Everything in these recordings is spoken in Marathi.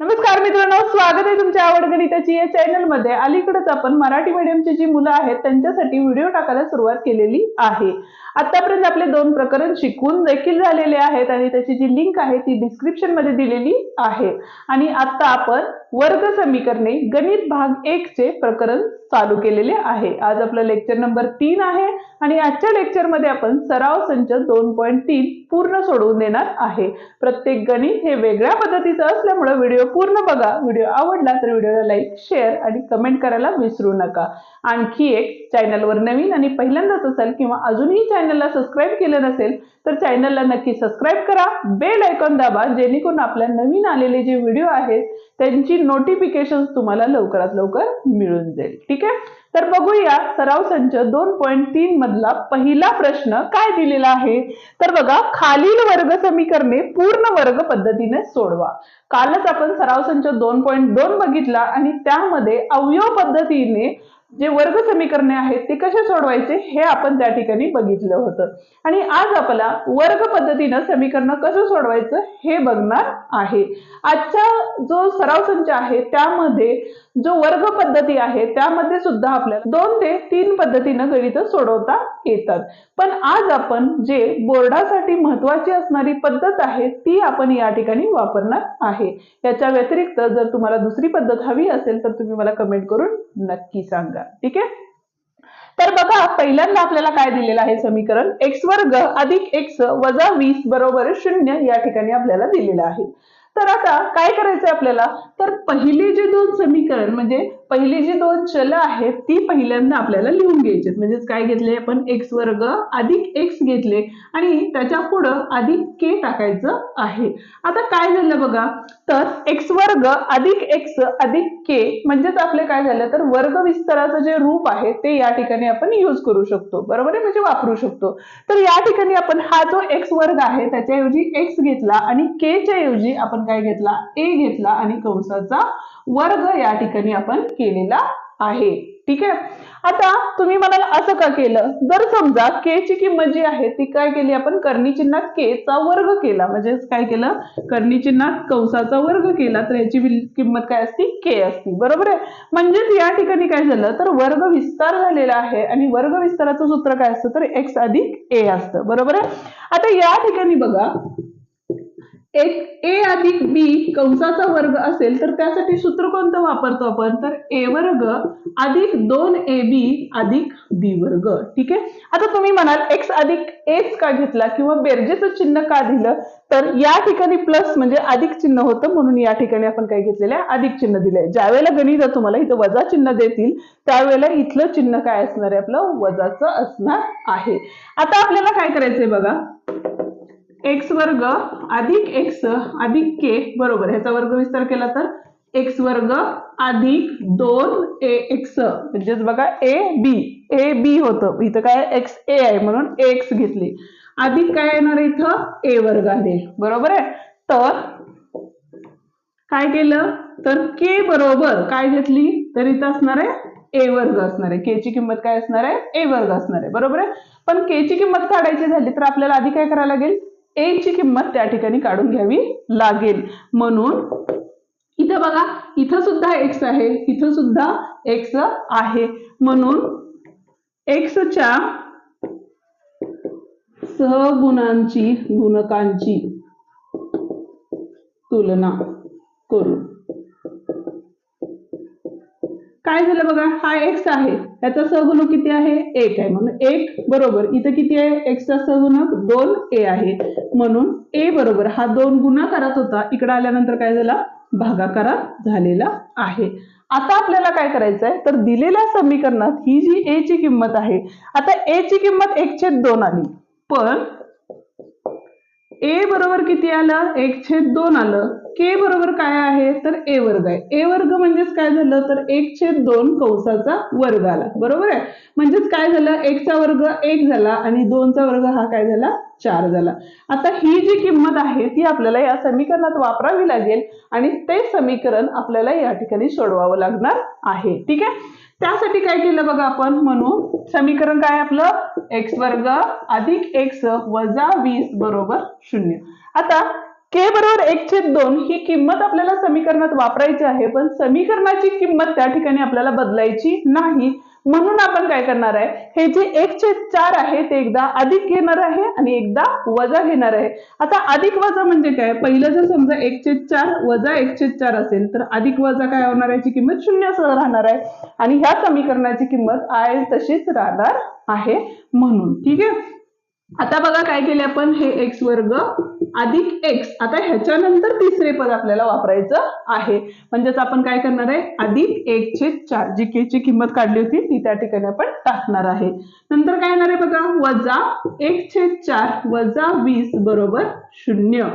नमस्कार मित्रांनो स्वागत आहे तुमच्या आवड गणिताची या चॅनलमध्ये. अलीकडेच आपण मराठी मीडियमची जी मुलं आहेत त्यांच्यासाठी व्हिडिओ टाकायला सुरुवात केलेली आहे. आतापर्यंत आपले दोन प्रकरण शिकून देखील झालेले आहेत आणि त्याची जी लिंक आहे ती डिस्क्रिप्शनमध्ये दिलेली आहे. आणि आता आपण वर्ग समीकरणे गणित भाग एक चे प्रकरण चालू केलेले आहे. आज आपलं लेक्चर नंबर तीन आहे आणि आजच्या लेक्चरमध्ये आपण सराव संच दोन पॉईंट तीन पूर्ण सोडवून देणार आहे. प्रत्येक गणित हे वेगळ्या पद्धतीचं असल्यामुळे व्हिडिओ पूर्ण बघा. व्हिडिओ आवडला तर व्हिडिओला लाईक शेअर आणि कमेंट करायला विसरू नका. आणखी एक चॅनलवर नवीन आणि पहिल्यांदाच असेल किंवा अजूनही चॅनलला सबस्क्राईब केलं नसेल तर चॅनलला नक्की सबस्क्राईब करा. बेल आयकॉन दाबा जेणेकरून आपल्या नवीन आलेले जे व्हिडिओ आहेत त्यांची नोटिफिकेशन तुम्हाला लवकरात लवकर मिळून जाईल. ठीक आहे? तर बघूया सराव संच दोन पॉईंट तीन मधला पहिला प्रश्न काय दिलेला आहे? तर बघा खालील वर्ग समीकरणे पूर्ण वर्ग पद्धतीने सोडवा. कालच आपण सराव संच दोन पॉईंट दोन बघितला आणि त्यामध्ये अवयव पद्धतीने जे वर्ग समीकरणे आहेत ते कसे सोडवायचे हे आपण त्या ठिकाणी बघितलं होतं. आणि आज आपला वर्ग पद्धतीनं समीकरण कसं सोडवायचं हे बघणार आहे. आजचा जो सराव संच आहे त्यामध्ये जो वर्ग पद्धती आहे त्यामध्ये सुद्धा आपल्याला दोन ते तीन पद्धतीनं गणित सोडवता येतात. पण आज आपण जे बोर्डासाठी महत्वाची असणारी पद्धत आहे ती आपण या ठिकाणी वापरणार आहे. याच्या व्यतिरिक्त जर तुम्हाला दुसरी पद्धत हवी असेल तर तुम्ही मला कमेंट करून नक्की सांगा. ठीक आहे? तर बघा पहिल्यांदा आपल्याला काय दिलेलं आहे समीकरण? एक्स वर्ग अधिक एक्स वजा वीस बरोबर शून्य या ठिकाणी आपल्याला दिलेलं आहे. तर आता काय करायचंय आपल्याला? तर पहिली जे दोन समीकरण म्हणजे पहिली जी दोन चल आहेत ती पहिल्यांदा आपल्याला लिहून घ्यायची म्हणजेच काय घेतले आपण? एक्स वर्ग अधिक एक्स घेतले आणि त्याच्या पुढं अधिक के टाकायचं आहे. आता काय झालं बघा? तर एक्स वर्ग अधिक एक्स अधिक के म्हणजेच आपले काय झालं? तर वर्ग विस्ताराचं जे रूप आहे ते या ठिकाणी आपण यूज करू शकतो. बरोबर आहे? म्हणजे वापरू शकतो. तर या ठिकाणी आपण हा जो एक्स वर्ग आहे त्याच्याऐवजी एक्स घेतला आणि के च्या ऐवजी आपण काय घेतला? ए घेतला आणि कंसाचा वर्ग या ठिकाणी आपण केलेला आहे. ठीक आहे? आता तुम्ही म्हणाल असं का केलं? जर समजा के ची किंमत जी आहे ती काय केली आपण? कर्णीचिन्हात के चा वर्ग केला. म्हणजेच काय केलं? कर्णीचिन्हात कंसाचा वर्ग केला. तर याची किंमत काय असती? के असती. बरोबर आहे? म्हणजेच या ठिकाणी काय झालं? तर वर्ग विस्तार झालेला आहे आणि वर्ग विस्ताराचं सूत्र काय असतं? तर एक्स अधिक ए असतं. बरोबर आहे? आता या ठिकाणी बघा. एक ए अधिक बी कंसाचा वर्ग असेल तर त्यासाठी सूत्र कोणतं वापरतो आपण? तर ए वर्ग अधिक दोन ए बी अधिक बी वर्ग. ठीक आहे? आता तुम्ही म्हणाल एक्स अधिक एच का घेतला किंवा बेरजेचं चिन्ह का दिलं? तर या ठिकाणी प्लस म्हणजे अधिक चिन्ह होतं म्हणून या ठिकाणी आपण काय घेतलेलं आहे अधिक चिन्ह दिलंय. ज्यावेळेला गणित तुम्हाला इथं वजा चिन्ह देतील त्यावेळेला इथलं चिन्ह काय असणार आहे? आपलं वजाचं असणार आहे. आता आपल्याला काय करायचंय बघा? एक्स वर्ग अधिक एक्स अधिक के बरोबर ह्याचा वर्ग विस्तार केला तर एक्स वर्ग अधिक दोन ए एक्स. म्हणजेच बघा ए बी. ए बी होतं. इथं काय एक्स ए आहे म्हणून एक्स घेतली. अधिक काय येणार आहे इथं? ए वर्ग आहे. बरोबर आहे? तर काय केलं? तर के बरोबर काय घेतली? तर इथं असणार आहे ए वर्ग असणार आहे. के ची किंमत काय असणार आहे? ए वर्ग असणार आहे. बरोबर आहे? पण के ची किंमत काढायची झाली तर आपल्याला आधी काय करायला लागेल? ए ची किंमत त्या ठिकाणी काढून घ्यावी लागेल. म्हणून इथं बघा इथं सुद्धा एक्स आहे इथं सुद्धा एक्स आहे. म्हणून एक्सच्या सहगुणांची गुणकांची तुलना करू. काय झालं बघा? हा एक्स आहे. त्याचा सहगुणक किती आहे? एक आहे. म्हणून एक बरोबर. इथं किती आहे? एक्सचा सहगुणक दोन ए आहे. म्हणून ए बरोबर. हा दोन गुणाकारात होता. इकडे आल्यानंतर काय झाला? भागाकारात झालेला आहे. आता आपल्याला काय करायचं आहे तर दिलेल्या समीकरणात ही जी ए ची किंमत आहे आता ए ची किंमत एक छेद दोन आली. पण ए बरोबर किती आलं? एक छेद दोन आलं. के बरोबर काय आहे? तर ए वर्ग आहे. ए वर्ग म्हणजेच काय झालं? तर एक छेद दोन कंसाचा वर्ग आला. बरोबर आहे? म्हणजेच काय झालं? एकचा वर्ग एक झाला आणि दोनचा वर्ग हा काय झाला? चार झाला. आता ही जी किंमत आहे ती आपल्याला या समीकरणात वापरावी लागेल आणि ते समीकरण आपल्याला या ठिकाणी सोडवावं लागणार आहे. ठीक आहे? त्यासाठी काय केलं बघा आपण म्हणून? समीकरण काय आपलं? एक्स वर्ग अधिक एक्स वजा वीस बरोबर शून्य. आता के बरोबर एक छेद दोन ही किंमत आपल्याला समीकरणात वापरायची आहे पण समीकरणाची किंमत त्या ठिकाणी आपल्याला बदलायची नाही. म्हणून आपण काय करणार आहे? हे जे एक छेद चार आहे ते एकदा अधिक घेणार आहे आणि एकदा वजा घेणार आहे. आता अधिक वजा म्हणजे काय? पहिलं जर समजा एक छेद चार वजा एक छेद चार असेल तर अधिक वजा काय होणार याची किंमत शून्य सह राहणार आहे. आणि ह्या समीकरणाची किंमत आय तशीच राहणार आहे म्हणून. ठीक आहे? आता बघा काय केले आपण हे एक्स वर्ग अधिक एक्स आता ह्याच्यानंतर तिसरे पद आपल्याला वापरायचं आहे. म्हणजेच आपण काय करणार आहे? अधिक एक छेद चार जी के ची किंमत काढली होती ती त्या ठिकाणी आपण टाकणार आहे. नंतर काय येणार आहे बघा? वजा एक छेद चार वजा वीस बरोबर शून्य.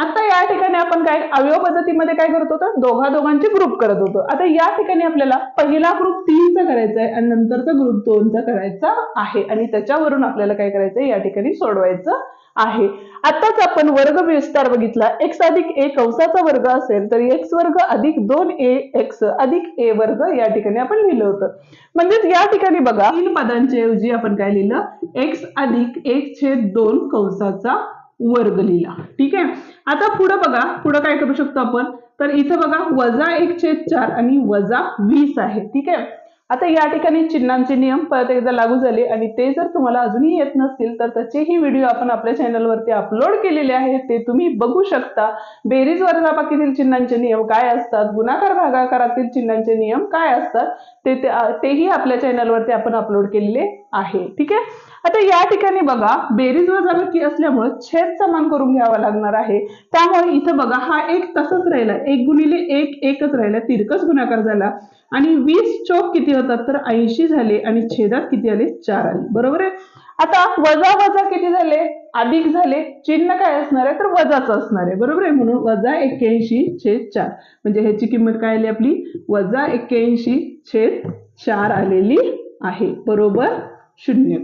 आता या ठिकाणी आपण काय अवयव पद्धतीमध्ये काय करत होतो? दोघा दोघांचे ग्रुप करत होतो. आता या ठिकाणी आपल्याला पहिला ग्रुप तीनचा करायचा आहे आणि नंतरचा ग्रुप दोनचा करायचा आहे. आणि त्याच्यावरून आपल्याला काय करायचं या ठिकाणी सोडवायचं आहे. आताच आपण वर्ग विस्तार बघितला. एक्स अधिक ए कंसाचा वर्ग असेल तर एक्स वर्ग अधिक दोन ए एक्स अधिक ए वर्ग या ठिकाणी आपण लिहिलं होतं. म्हणजेच या ठिकाणी बघा तीन पदांच्या ऐवजी आपण काय लिहिलं? एक्स अधिक एक छेद दोन कंसाचा वर्ग लिहिला ठीक आहे? आता पुढं बघा पुढं काय करू शकतो आपण? तर इथं बघा वजा एक छेद चार आणि वजा वीस आहे. ठीक आहे? आता या ठिकाणी चिन्हांचे नियम परत एकदा लागू झाले आणि ते जर तुम्हाला अजूनही येत नसतील तर त्याचेही व्हिडिओ आपण आपल्या चॅनलवरती अपलोड केलेले आहेत ते तुम्ही बघू शकता. बेरीज वजाबाकीतील चिन्हांचे नियम काय असतात? गुणाकार भागाकारातील चिन्हांचे नियम काय असतात? ते ते- तेही आपल्या चॅनलवरती आपण अपलोड केलेले आहे. ठीक आहे? आता या ठिकाणी बघा बेरीज वजाबाकी असल्यामुळे छेद समान करून घ्यावा लागणार आहे. त्यामुळे इथं बघा हा एक तसंच राहिला. एक गुणिले एक एकच राहिला. तिरकस गुणाकार झाला. आणि वीस चोक किती होतात? तर ऐंशी झाले आणि छेदात किती आले? चार आले. बरोबर आहे? आता वजा वजा किती झाले? अधिक झाले. चिन्ह काय असणार आहे? तर वजाचं असणार आहे. बरोबर आहे? म्हणून वजा एक्क्याऐंशी छेद चार. म्हणजे ह्याची किंमत काय आली आपली? वजा एक्क्याऐंशी छेद चार आलेली आहे. बरोबर? शून्य.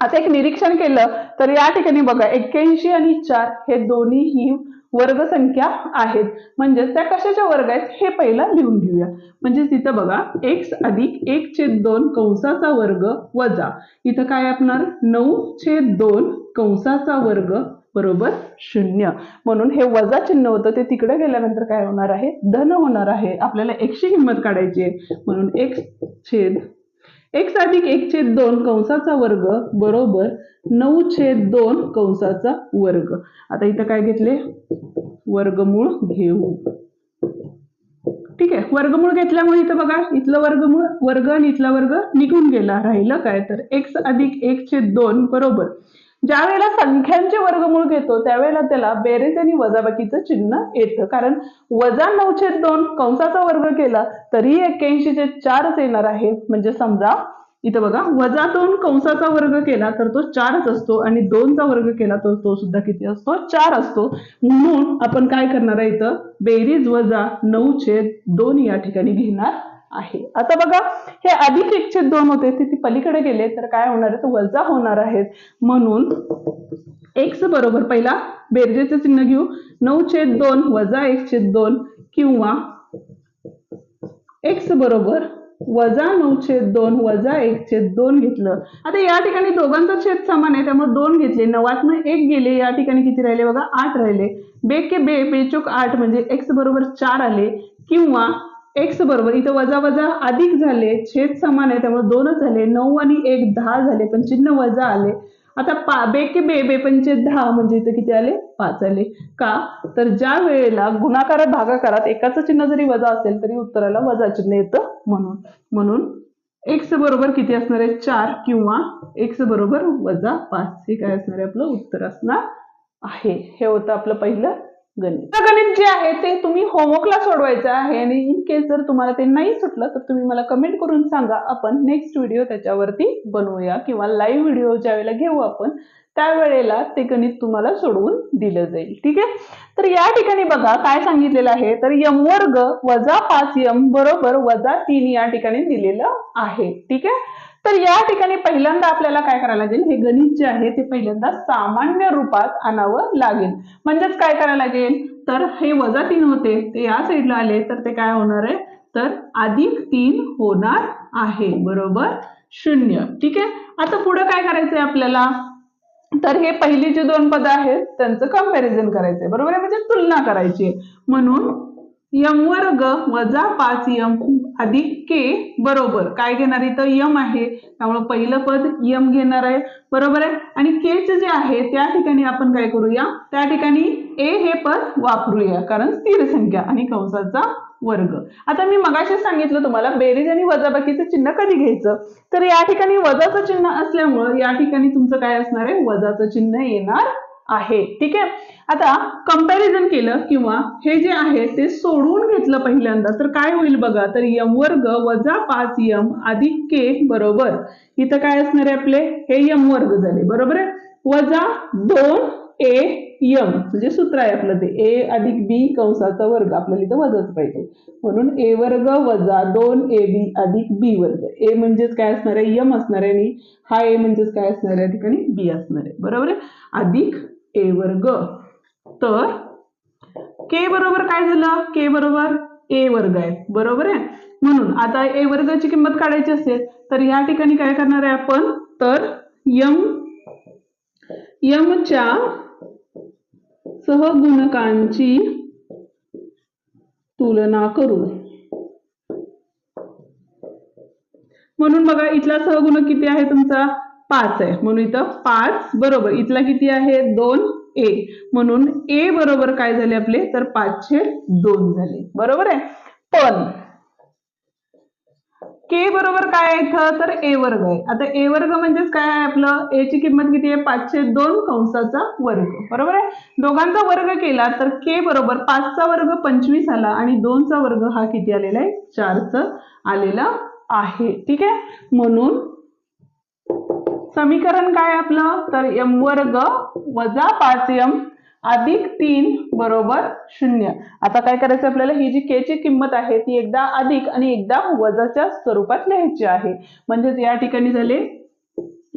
आता एक निरीक्षण केलं तर या ठिकाणी बघा एक्क्याऐंशी आणि चार हे दोन्हीही वर्गसंख्या आहेत. म्हणजेच त्या कशाच्या वर्ग आहेत हे पहिला लिहून घेऊया. म्हणजे तिथं बघा एक्स अधिक एक छेद दोन कंसाचा वर्ग वजा. इथं काय असणार नऊ छेद दोन कंसाचा वर्ग बरोबर शून्य. म्हणून हे वजा चिन्ह होतं ते तिकडे गेल्यानंतर काय होणार आहे? धन होणार आहे. आपल्याला एकशे किंमत काढायची आहे. म्हणून एक्स छेद एक्स अधिक एक छेद दोन कंसाचा वर्ग बरोबर नऊ छेद दोन कंसाचा वर्ग. आता इथं काय घेतले? वर्गमूळ घेऊ. ठीक आहे वर्गमूळ घेतल्यामुळे इथं बघा इथलं वर्गमूळ वर्ग आणि इथला वर्ग निघून गेला राहिलं काय तर. एक्स अधिक एक छेद दोन बरोबर. ज्या वेळेला संख्यांचे वर्गमूळ घेतो त्यावेळेला त्याला बेरीज आणि वजाबाकीचं चिन्ह येतं. कारण वजा नऊशे दोन कंसाचा वर्ग केला तरी एक्क्याऐंशी चे चारच येणार आहे. म्हणजे समजा इथं बघा वजा दोन कंसाचा वर्ग केला तर तो चारच असतो. आणि दोनचा वर्ग केला तर तो सुद्धा किती असतो? चार असतो. म्हणून आपण काय करणार आहे इथं? बेरीज वजा नऊ छेद दोन या ठिकाणी घेणार आहे. आता बघा हे अधिक एक दोन होते ते ती पलीकडे गेले तर काय होणार आहे? तर वजा होणार आहेत. म्हणून एक्स बरोबर पहिला बेरजेचं चिन्ह घेऊ. नऊ छेद दोन वजा एक छेद दोन किंवा एक्स बरोबर वजा नऊ छेद दोन वजा एक छेद दोन घेतलं. आता या ठिकाणी दोघांचा छेद समान आहे त्यामुळे दोन घेतले. नवातनं एक गेले या ठिकाणी किती राहिले बघा? आठ राहिले. बे के बे बेचोक आठ म्हणजे एक्स बरोबर चार आले किंवा एक्स बरोबर इथं वजा वजा अधिक झाले छेद समान आहे त्यामुळे दोनच झाले नऊ आणि एक दहा झाले पण चिन्ह वजा आले. आता पा बे के बे बे पंचे दहा म्हणजे इथं किती आले? पाच आले. का? तर ज्या वेळेला गुणाकारात भागाकारात एकाचं चिन्ह जरी वजा असेल तरी उत्तराला वजा चिन्ह येतं म्हणून. म्हणून एक्स बरोबर किती असणार आहे? चार किंवा एक्स बरोबर वजा पाच. हे काय असणार आहे? आपलं उत्तर असणार आहे. हे होतं आपलं पहिलं गणित. गणित जे आहे ते तुम्ही होमवर्कला सोडवायचं आहे आणि इन केस जर तुम्हाला ते नाही सुटलं तर तुम्ही मला कमेंट करून सांगा. आपण नेक्स्ट व्हिडिओ त्याच्यावरती बनवूया किंवा लाईव्ह व्हिडिओ ज्या वेळेला घेऊ आपण त्यावेळेला ते गणित तुम्हाला सोडवून दिलं जाईल. ठीक आहे? तर या ठिकाणी बघा काय सांगितलेलं आहे. तर यम वर्ग वजा पाच यम बरोबर वजा तीन या ठिकाणी दिलेलं आहे. ठीक आहे? तर या ठिकाणी पहिल्यांदा आपल्याला काय करायला लागेल? हे गणित जे आहे ते पहिल्यांदा सामान्य रूपात आणावं लागेल. म्हणजेच काय करायला लागेल? तर हे वजा तीन होते ते या साईडला आले तर ते काय होणार आहे? तर अधिक तीन होणार आहे बरोबर? शून्य. ठीक आहे? आता पुढे काय करायचंय आपल्याला? तर हे पहिली जी दोन पद आहेत त्यांचं कंपॅरिझन करायचंय बरोबर आहे? म्हणजे तुलना करायची. म्हणून यम वर्ग वजा पाच यम अधिक के बरोबर. काय घेणार इथं? यम आहे. त्यामुळे पहिलं पद यम घेणार आहे. बरोबर आहे? आणि केच जे आहे त्या ठिकाणी आपण काय करूया? त्या ठिकाणी ए हे पद वापरूया कारण स्थिर संख्या आणि कंसाचा वर्ग. आता मी मगाशी सांगितलं तुम्हाला बेरीज आणि वजाबाकीचं चिन्ह कधी घ्यायचं? तर या ठिकाणी वजाचं चिन्ह असल्यामुळं या ठिकाणी तुमचं काय असणार आहे? वजाचं चिन्ह येणार आहे. ठीक आहे? आता कंपॅरिझन केलं किंवा हे जे आहे ते सोडवून घेतलं पहिल्यांदा तर काय होईल बघा? तर यम वर्ग वजा पाच यम अधिक के बरोबर. इथं काय असणार आहे आपले? हे यम वर्ग झाले. बरोबर आहे? वजा दोन ए यम. म्हणजे सूत्र आहे आपलं ते. ए अधिक बी कंसाचा वर्ग. आपल्याला इथं वजाच पाहिजे. म्हणून ए वर्ग वजा दोन ए बी अधिक बी वर्ग. ए म्हणजेच काय असणार आहे? यम असणार आहे आणि हा ए म्हणजेच काय असणार आहे? ठिकाणी बी असणार आहे. बरोबर आहे? अधिक ए वर्ग. तर के बरोबर काय झालं? के बरोबर ए वर्ग आहे. बरोबर आहे? म्हणून आता ए वर्गाची किंमत काढायची असेल तर या ठिकाणी काय करणार आहे आपण? तर यम यमच्या सहगुणकांची तुलना करू. म्हणून बघा इथला सहगुणक किती आहे तुमचा? पाच आहे. म्हणून इथं पाच बरोबर. इथला किती आहे? दोन ए. म्हणून ए बरोबर काय झाले आपले? तर पाचशे दोन झाले. बरोबर आहे? पण के बरोबर काय आहे इथं? तर ए वर्ग आहे. आता ए वर्ग म्हणजेच काय आहे आपलं? ए ची किंमत किती आहे? पाचशे दोन कंसाचा वर्ग. बरोबर आहे? दोघांचा वर्ग केला तर के बरोबर पाचचा वर्ग पंचवीस आला आणि दोनचा वर्ग हा किती आलेला आहे? चारचा आलेला आहे. ठीक आहे? म्हणून समीकरण काय आपलं? तर यम वर्ग वजा पाच यम अधिक तीन बरोबर शून्य. आता काय करायचं आपल्याला? ही जी के ची किंमत आहे ती एकदा अधिक आणि एकदा वजाच्या स्वरूपात लिहायची आहे. म्हणजेच या ठिकाणी झाले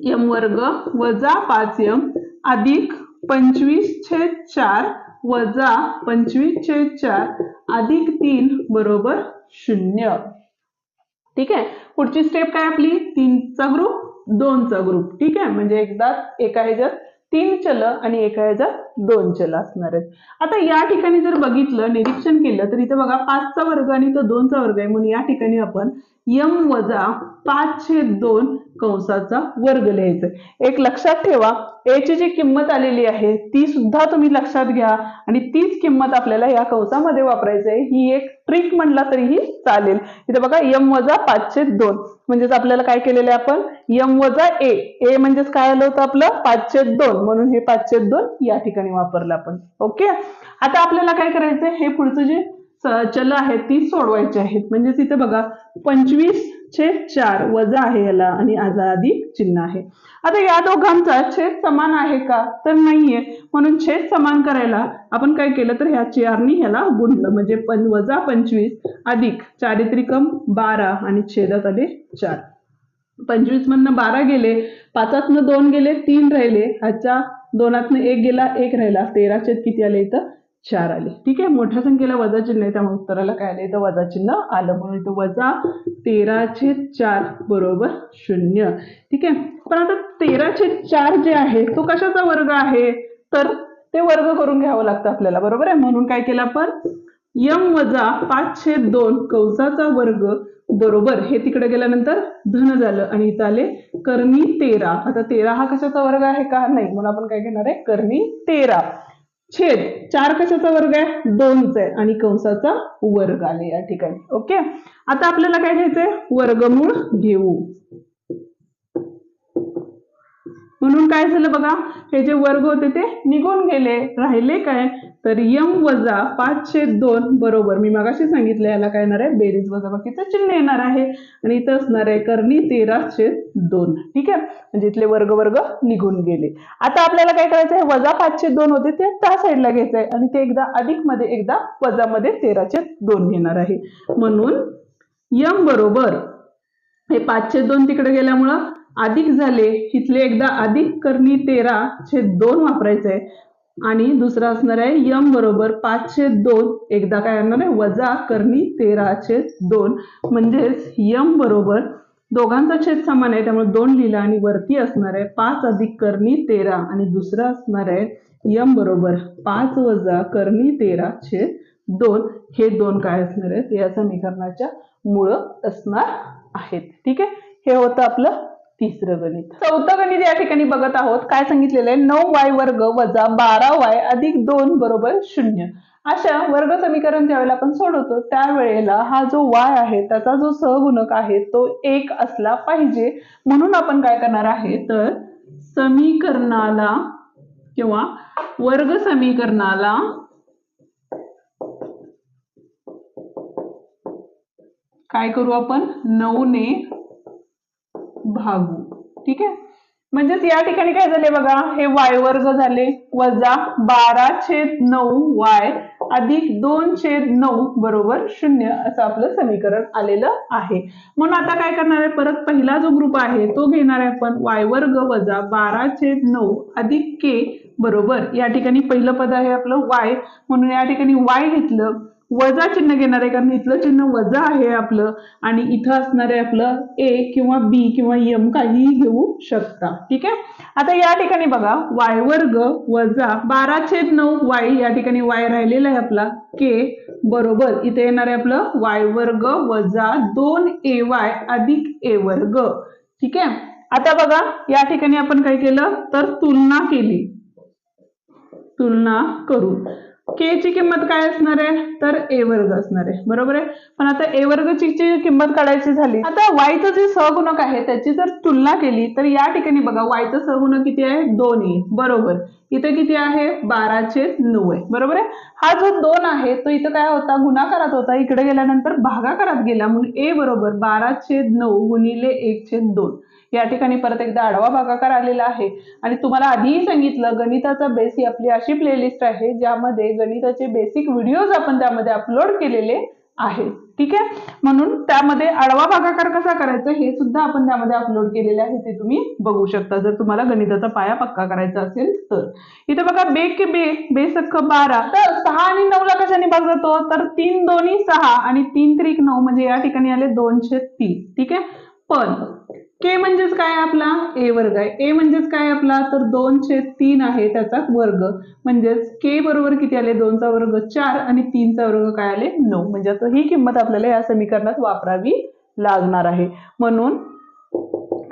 यम वर्ग वजा पाच यम अधिक पंचवीस छेद चार वजा पंचवीस छेद चार अधिक तीन बरोबर शून्य. ठीक आहे? पुढची स्टेप काय आपली? तीनचा ग्रुप दोनचा ग्रुप ठीक आहे? म्हणजे एकदा एका ह्याच्यात तीन चल आणि एका ह्याच्यात दोन चल असणार आहेत. आता या ठिकाणी जर बघितलं निरीक्षण केलं तर इथं बघा पाचचा वर्ग आणि इथं दोनचा वर्ग आहे. म्हणून या ठिकाणी आपण यम वजा पाचशे दोन कंसाचा वर्ग लिहायचा एक लक्षात ठेवा ए ची जी किंमत आलेली आहे ती सुद्धा तुम्ही लक्षात घ्या. आणि तीच किंमत आपल्याला या कंसामध्ये वापरायची आहे ही एक ट्रिक म्हणला तरीही चालेल. इथे बघा यम वजा पाचशे दोन. म्हणजेच आपल्याला काय केलेलं आहे आपण? यम वजा ए ए म्हणजेच काय आलं होतं आपलं? पाचशे दोन. म्हणून हे पाचशे दोन या ठिकाणी वापरलं आपण. ओके आता आपल्याला काय करायचं हे पुढचं जे चल आहेत ती सोडवायची आहेत. म्हणजेच इथे बघा पंचवीस छेद चार वजा आहे याला आणि आजा अधिक चिन्ह आहे. आता या दोघांचा छेद समान आहे का? तर नाहीये. म्हणून छेद समान करायला आपण काय केलं? तर ह्या चारनी ह्याला गुणलं. म्हणजे पण वजा पंचवीस अधिक चारित्रिकम बारा आणि छेदात आले चार. पंचवीस मधनं बारा गेले पाचातनं दोन गेले तीन राहिले. ह्याच्या दोनातनं एक गेला एक राहिला. तेरा छेद किती आले इथं? चार आले. ठीक आहे मोठ्या संख्येला वजा चिन्ह आहे त्यामुळे उत्तराला काय आलं तर वजा चिन्ह आलं म्हणून इथं वजा तेराशे चार बरोबर शून्य. ठीक आहे पण आता तेराचे चार जे आहे तो कशाचा वर्ग आहे? तर ते वर्ग करून घ्यावं लागतं आपल्याला बरोबर आहे? म्हणून काय केलं आपण? यम वजा पाचशे दोन कंसाचा वर्ग बरोबर हे तिकडे गेल्यानंतर धन झालं आणि इथं आले कर्मी तेरा. आता तेरा हा कशाचा वर्ग आहे? का? नाही. म्हणून आपण काय घेणार आहे? कर्मी तेरा. छेद. चार कशाचा वर्ग आहे? दोनचा आहे. आणि कंसाचा वर्ग आले या ठिकाणी. ओके? आता आपल्याला काय घ्यायचंय? वर्गमूळ घेऊ. म्हणून काय झालं बघा हे जे वर्ग होते ते निघून गेले राहिले काय? तर यम वजा पाचशे दोन बरोबर. मी मगाशी सांगितलं याला काय येणार आहे? बेरीज वजा बाकीचं चिन्ह येणार आहे. आणि इथं असणार आहे कर्णी तेराशे दोन. ठीक आहे? म्हणजे इथले वर्ग वर्ग निघून गेले. आता आपल्याला काय करायचं आहे? वजा पाचशे दोन होते ते त्या साईडला घ्यायचं आहे आणि ते एकदा अधिकमध्ये एकदा वजामध्ये तेराशे दोन घेणार आहे. म्हणून यम बरोबर. हे पाचशे दोन तिकडे गेल्यामुळं अधिक झाले इथले एकदा अधिक करणी तेरा छेद दोन वापरायचं आहे आणि दुसरा असणार आहे यम बरोबर पाचशे दोन एकदा काय असणार आहे? वजा करणी तेरा छेद दोन. म्हणजेच यम बरोबर दोघांचा छेद समान आहे त्यामुळे दोन लिहिला आणि वरती असणार आहे पाच अधिक करणी तेरा. आणि दुसरं असणार आहे यम बरोबर पाच वजा करणी तेरा छेद दोन. हे दोन काय असणार आहेत? या समीकरणाच्या मुळ असणार आहेत. ठीक आहे? हे होतं आपलं तिसरं गणित. चौथं गणित या ठिकाणी बघत आहोत. काय सांगितलेलं आहे? नऊ वाय वर्ग वजा बारा वाय अधिक दोन बरोबर शून्य. अशा वर्ग समीकरण ज्यावेळेला आपण सोडवतो त्यावेळेला हा जो वाय आहे त्याचा जो सहगुणक आहे तो एक असला पाहिजे. म्हणून आपण काय करणार आहे? तर समीकरणाला किंवा वर्ग समीकरणाला काय करू आपण? नऊने भागू. ठीक आहे? म्हणजेच या ठिकाणी काय झाले बघा हे वाय वर्ग झाले वजा बारा छेद नऊ वाय अधिक दोन छेद नऊ बरोबर शून्य असं आपलं समीकरण आलेलं आहे. म्हणून आता काय करणार आहे? परत पहिला जो ग्रुप आहे तो घेणार आहे आपण वाय वर्ग वजा बारा छेद नऊ अधिक के बरोबर. या ठिकाणी पहिलं पद आहे आपलं वाय म्हणून या ठिकाणी वाय घेतलं वजा चिन्ह घेणार आहे कारण इथलं चिन्ह वजा आहे आपलं आणि इथं असणार आहे आपलं ए किंवा बी किंवा यम काहीही घेऊ शकता. ठीक आहे? आता या ठिकाणी बघा वाय वर्ग वजा बारा छेद नऊ वाय या ठिकाणी वाय राहिलेला आहे आपला के बरोबर. इथे येणार आहे आपलं वाय वर्ग वजा दोन ए वाय अधिक ए वर्ग. ठीक आहे? आता बघा या ठिकाणी आपण काय केलं? तर तुलना केली. तुलना करून. के ची किंमत काय असणार आहे? तर ए वर्ग असणार आहे. बरोबर आहे? पण आता ए वर्गची ची किंमत काढायची झाली आता वायचं जे सहगुणक आहे त्याची जर तुलना केली तर या ठिकाणी बघा वायचं सहगुणक किती आहे? दोन ए बरोबर. इथे किती आहे? बाराचे नऊ आहे. बरोबर आहे? हा जो दोन आहे तो इथं काय होता? गुणाकारात होता. इकडे गेल्यानंतर भागाकारात गेला. म्हणून ए बरोबर बाराचे नऊ गुणिले एक छेद दोन. या ठिकाणी परत एकदा आडवा भागाकार आलेला आहे. आणि तुम्हाला आधीही सांगितलं गणिताचा बेस ही आपली अशी प्लेलिस्ट आहे ज्यामध्ये गणिताचे बेसिक व्हिडिओज आपण त्यामध्ये अपलोड केलेले आहेत. ठीक आहे? म्हणून त्यामध्ये आडवा भागाकार कसा करायचा हे सुद्धा आपण त्यामध्ये अपलोड केलेले आहे ते तुम्ही बघू शकता. जर तुम्हाला गणिताचा पाया पक्का करायचा असेल तर. इथे बघा बे के बे बे बारा. तर सहा आणि नऊ ला कशाने भाग जातो तर तीन दोन्ही सहा आणि तीन त्रिक नऊ म्हणजे या ठिकाणी आले दोनशे तीन ठीक आहे? पण के म्हणजेच काय आपला? ए वर्ग आहे. ए म्हणजेच काय आपला? तर दोनशे तीन आहे त्याचा वर्ग. म्हणजेच के बरोबर किती आले? दोनचा वर्ग चार आणि तीनचा वर्ग काय आले? नऊ. म्हणजे आता ही किंमत आपल्याला या समीकरणात वापरावी लागणार आहे. म्हणून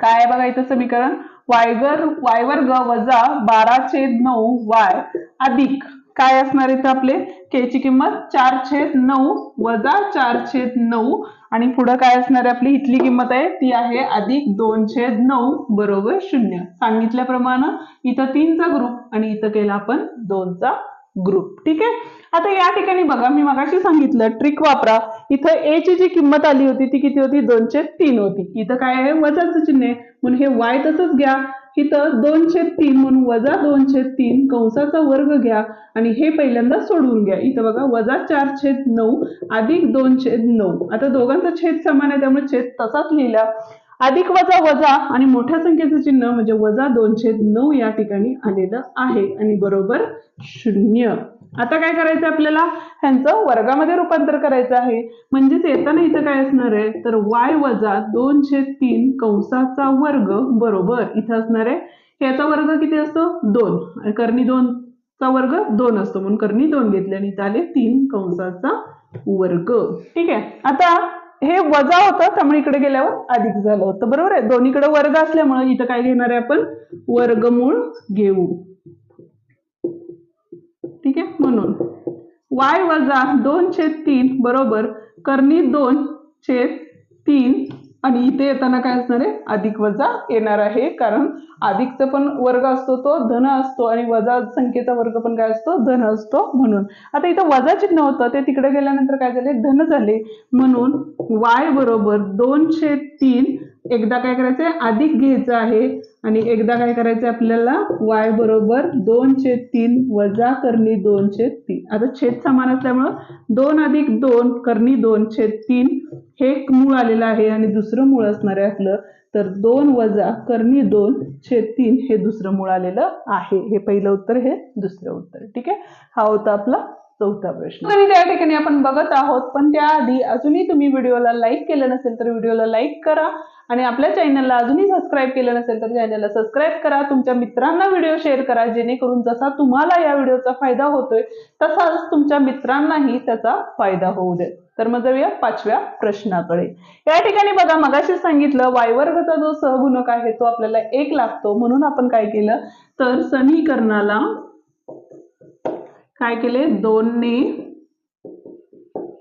काय आहे बघा इथं समीकरण? वायगर वाय वर्ग वजा बारा छेद नऊ वाय अधिक काय असणार इथं आपले? के ची किंमत चार छेद नऊ वजा चार छेद नऊ. आणि पुढं काय असणार आहे आपली? इथली किंमत आहे ती आहे अधिक दोन छेद नऊ बरोबर शून्य. सांगितल्याप्रमाणे इथं तीनचा ग्रुप आणि इथं केला आपण दोनचा ग्रुप ठीक आहे? आता या ठिकाणी बघा मी मगाशी सांगितलं ट्रिक वापरा. इथं ए ची जी किंमत आली होती ती किती होती? दोनशे तीन होती. इथं काय आहे? वजाचं चिन्ह आहे. म्हणून हे वाय तसंच घ्या. इथं दोनशे तीन म्हणून वजा दोनशे तीन कंसाचा वर्ग घ्या आणि हे पहिल्यांदा सोडवून घ्या. इथं बघा वजा चार छेद नऊ अधिक दोन छेद नऊ. आता दोघांचा छेद समान आहे त्यामुळे छेद तसाच लिहिला. अधिक वजा वजा आणि मोठ्या संख्येचं चिन्ह म्हणजे वजा दोनशे नऊ या ठिकाणी आलेलं आहे आणि बरोबर शून्य. आता काय करायचं आपल्याला? ह्यांचं वर्गामध्ये रूपांतर करायचं आहे. म्हणजेच येताना इथं काय असणार आहे? तर वाय वजा दोनशे तीन कंसाचा वर्ग बरोबर इथं असणार आहे. याचा वर्ग किती असतो? दोन. कर्णी दोनचा वर्ग दोन असतो. म्हणून कर्णी दोन घेतले आणि इथं आले तीन कंसाचा वर्ग. ठीक आहे. आता हे वजा होतं त्यामुळे इकडे गेल्यावर अधिक झालं होतं. बरोबर आहे? दोन्हीकडे वर्ग असल्यामुळे इथं काय घेणार आहे आपण? वर्गमूळ घेऊ. ठीक आहे म्हणून. वाय वजा दोन छेद तीन बरोबर कर्णी दोन छेद तीन आणि इथे येताना काय असणार आहे? अधिक वजा येणार आहे. कारण अधिकचा पण वर्ग असतो तो धन असतो आणि वजा संख्येचा वर्ग पण काय असतो? धन असतो म्हणून. आता इथं वजा चिन्ह होतं. ते तिकडे गेल्यानंतर काय झाले? धन झाले. म्हणून वाय बरोबर दोनशे तीन एकदा काय करायचंय? अधिक घ्यायचं आहे. आणि एकदा काय करायचं आपल्याला? वाय बरोबर दोन छेद तीन वजा करणी दोन छेद तीन. आता छेद समान असल्यामुळं दोन अधिक दोन करणी दोन छेद तीन हे एक मूळ आलेलं आहे आणि दुसरं मूळ असणार असलं तर दोन वजा करणी दोन छेद तीन हे दुसरं मूळ आलेलं आहे. हे पहिलं उत्तर हे दुसरं उत्तर. ठीक आहे? हा होता आपला चौथा प्रश्न. आणि त्या ठिकाणी आपण बघत आहोत पण त्याआधी अजूनही तुम्ही व्हिडिओला लाईक केलं नसेल तर व्हिडिओला लाईक करा. आणि आपल्या चॅनलला अजूनही सबस्क्राईब केलं नसेल तर चॅनलला सबस्क्राईब करा. तुमच्या मित्रांना व्हिडिओ शेअर करा जेणेकरून जसा तुम्हाला या व्हिडिओचा फायदा होतोय तसाच तुमच्या मित्रांनाही त्याचा फायदा होऊ दे. तर मग जाऊया पाचव्या प्रश्नाकडे. या ठिकाणी बघा मगाशी सांगितलं वायवर्गचा जो सहगुणक आहे तो आपल्याला एक लागतो. म्हणून आपण काय केलं? तर समीकरणाला काय केले? दोनने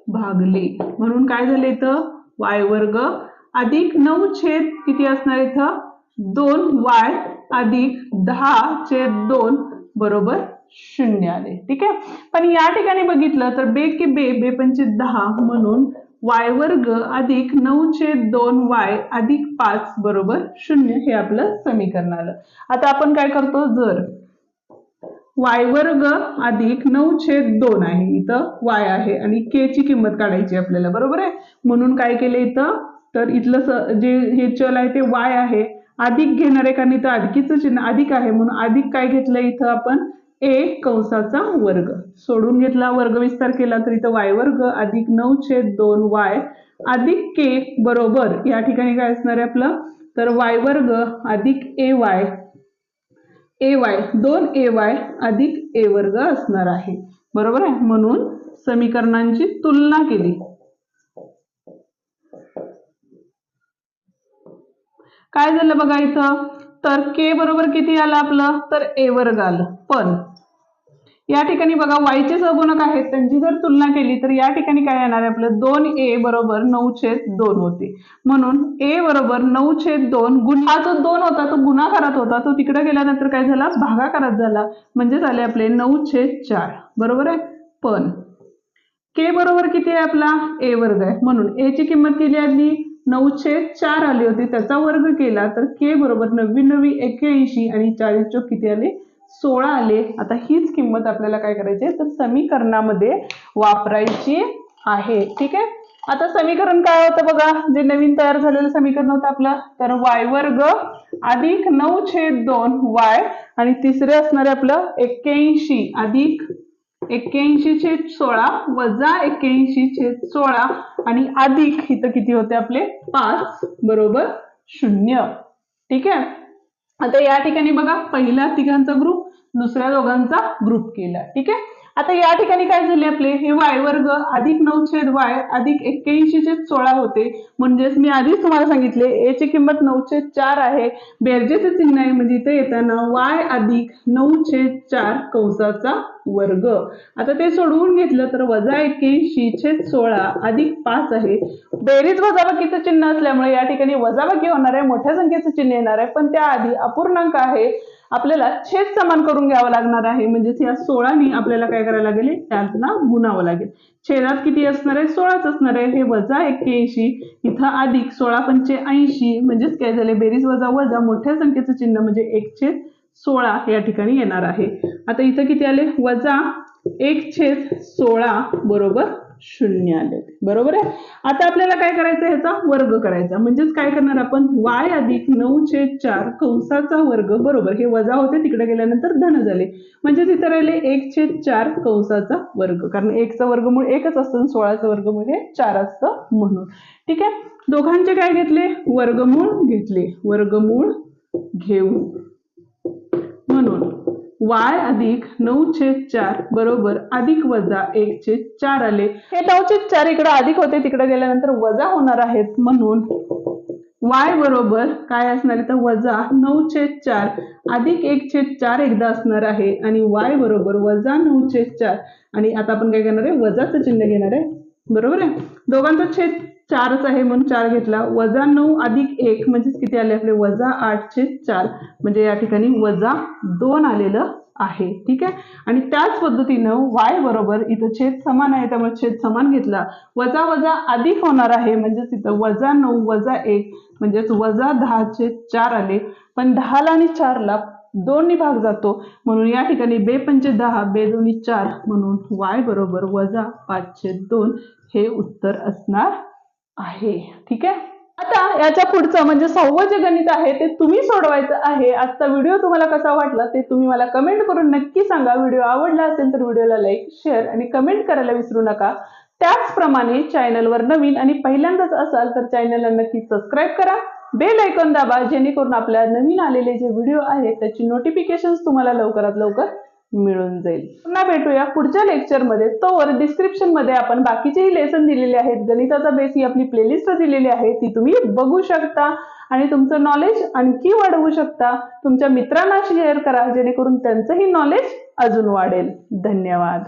भागले. म्हणून काय झाले इथं? वाय वर्ग अधिक नऊ छेद किती असणार इथं? दोन वाय अधिक दहा छेद दोन बरोबर शून्य आले. ठीक आहे? पण या ठिकाणी बघितलं तर बे की बे बे पंचे दहा म्हणून वाय वर्ग अधिक नऊ छेद दोन वाय अधिक पाच बरोबर शून्य हे आपलं समीकरण आलं. आता आपण काय करतो? जर वाय वर्ग अधिक नऊ छेद दोन आहे. इथं वाय आहे आणि के ची किंमत काढायची आपल्याला. बरोबर आहे? म्हणून काय केलं इथं? तर इथलं जे हे चल आहे ते वाय आहे. अधिक घेणार आहे कारण इथं अधिकीचं चिन्ह अधिक आहे. म्हणून अधिक काय घेतलं इथं आपण? ए कंसाचा वर्ग. सोडून घेतला वर्ग विस्तार केला तर इथं वाय वर्ग अधिक नऊ छेद दोन वाय अधिक के बरोबर. या ठिकाणी काय असणार आहे आपलं? तर वाय वर्ग अधिक ए वाय ए वाय दोन ए वाय अधिक ए वर्ग असणार आहे. बरोबर आहे? म्हणून समीकरणांची तुलना केली. काय झालं बघा इथं? तर के बरोबर किती आलं आपलं? तर ए वर्ग आलं. पण या ठिकाणी बघा वायचे सहगुणक आहेत. त्यांची जर तुलना केली तर या ठिकाणी काय येणार आहे आपलं? दोन ए बरोबर नऊ छेद दोन होते. म्हणून ए बरोबर नऊ छेद दोन गुण हा जो दोन होता तो गुणाकारात होता. तो तिकडे गेल्यानंतर काय झाला? भागाकारात झाला. म्हणजे झाले आपले नऊ छेद चार. बरोबर आहे? पण के बरोबर किती आहे आपला? ए वर्ग आहे. म्हणून ए ची किंमत किती आली नऊ छेद चार आली होती. त्याचा वर्ग केला तर के बरोबर नव्वी नव्वी एक्क्याऐंशी आणि चाळीस चौक किती आले? सोळा आले. आता हीच किंमत आपल्याला काय करायची तर समीकरणामध्ये वापरायची आहे. ठीक आहे? आता समीकरण काय होतं बघा? जे नवीन तयार झालेलं समीकरण होतं आपलं. तर वाय वर्ग अधिक नऊ छेद दोन वाय आणि तिसरे असणारे आपलं एक्क्याऐंशी. अधिक एक्क्याऐंशी छेद सोळा वजा एक्क्याऐंशी छेद सोळा आणि अधिक इथं किती होते आपले? पाच. बरोबर शून्य. ठीक आहे? आता या ठिकाणी बघा पहिल्या तिघांचा ग्रुप दुसऱ्या दोघांचा ग्रुप केला. ठीक आहे? आता या ठिकाणी काय झाले आपले? हे वाय वर्ग अधिक नऊ छेद वाय अधिक एक्क्याऐंशी छेद सोळा होते. म्हणजेच मी आधीच तुम्हाला सांगितले ए ची किंमत नऊ छेद चार आहे. बेरजेचे चिन्ह आहे म्हणजे इथे येताना वाय अधिक नऊ छेद चार कंसाचा वर्ग. आता ते सोडवून घेतलं तर वजा एक्क्याऐंशी छेद सोळा अधिक पाच आहे. बेरीज वजाबाकीचं चिन्ह असल्यामुळे या ठिकाणी वजाबाकी होणार आहे मोठ्या संख्येचं चिन्ह येणार आहे. पण त्याआधी अपूर्णांक आहे. आपल्याला छेद समान करून घ्यावं लागणार आहे. म्हणजेच या सोळानी आपल्याला काय करायला लागेल? त्याला गुणावं लागेल. छेदात किती असणार आहे? सोळाच असणार आहे. हे वजा एक्क्याऐंशी इथं अधिक सोळा पंचे ऐंशी म्हणजेच काय झाले? बेरीज वजा वजा मोठ्या संख्येचं चिन्ह म्हणजे एक छेद सोळा या ठिकाणी येणार आहे. आता इथं किती आले? वजा एक छेद सोळा बरोबर शून्य आले बरोबर आहे? आता आपल्याला काय करायचं ह्याचा वर्ग करायचा म्हणजेच काय करणार आपण? वाय अधिक नऊ छेद चार कंसाचा वर्ग बरोबर. हे वजा होते तिकडे गेल्यानंतर धन झाले. म्हणजे तिथं राहिले एक छेद चार कंसाचा वर्ग. कारण एकचा वर्गमूळ एकच असतं आणि सोळाचं वर्गमूळ हे म्हणजे चार असतं म्हणून. ठीक आहे? दोघांचे काय घेतले? वर्गमूळ घेतले. वर्गमूळ घेऊन. वाय अधिक नऊ छेद चार बरोबर अधिक वजा एक छेद चार आले. हे नऊ छेद चार इकडे अधिक होते तिकडे गेल्यानंतर वजा होणार आहेत म्हणून वाय बरोबर काय असणार आहे? तर वजा नऊ छेद चार अधिक एक छेद चार एकदा असणार आहे. आणि वाय बरोबर वजा नऊ छेद चार. आणि आता आपण काय करणार आहे? वजाचं चिन्ह घेणार आहे. बरोबर आहे? दोघांचा छेद चारच आहे म्हणून चार घेतला. वजा नऊ अधिक एक म्हणजेच किती आले आपले? वजा आठचे चार. म्हणजे या ठिकाणी वजा दोन आलेलं आहे. ठीक आहे? आणि त्याच पद्धतीनं वाय बरोबर इथं छेद समान आहे. त्यामुळे छेद समान घेतला. वजा वजा अधिक होणार आहे. म्हणजेच इथं वजा नऊ वजा एक म्हणजेच वजा दहा छेद चार आले. पण दहाला आणि चारला दोन्ही भाग जातो. म्हणून या ठिकाणी बे पंचे दहा बे दोन्ही चार म्हणून वाय बरोबर वजा पाचशे दोन हे उत्तर असणार आहे. ठीक आहे? आता याच्या पुढचं म्हणजे सहावं जे गणित आहे ते तुम्ही सोडवायचं आहे. आजचा व्हिडिओ तुम्हाला कसा वाटला ते तुम्ही मला कमेंट करून नक्की सांगा. व्हिडिओ आवडला असेल तर व्हिडिओला लाईक शेअर आणि कमेंट करायला विसरू नका. त्याचप्रमाणे चॅनलवर नवीन आणि पहिल्यांदाच असाल तर चॅनलला नक्की सबस्क्राईब करा. बेल ऐकून दाबा जेणेकरून आपल्या नवीन आलेले जे व्हिडिओ आहेत त्याची नोटिफिकेशन तुम्हाला लवकरात लवकर मिळून जाईल. पुन्हा भेटूया पुढच्या लेक्चरमध्ये तोवर डिस्क्रिप्शनमध्ये आपण बाकीचेही लेसन दिलेले आहेत. गणिताचा बेस ही आपली प्लेलिस्ट दिलेली आहे. ती तुम्ही बघू शकता. आणि तुमचं नॉलेज आणखी वाढवू शकता. तुमच्या मित्रांना शेअर करा जेणेकरून त्यांचंही नॉलेज अजून वाढेल. धन्यवाद.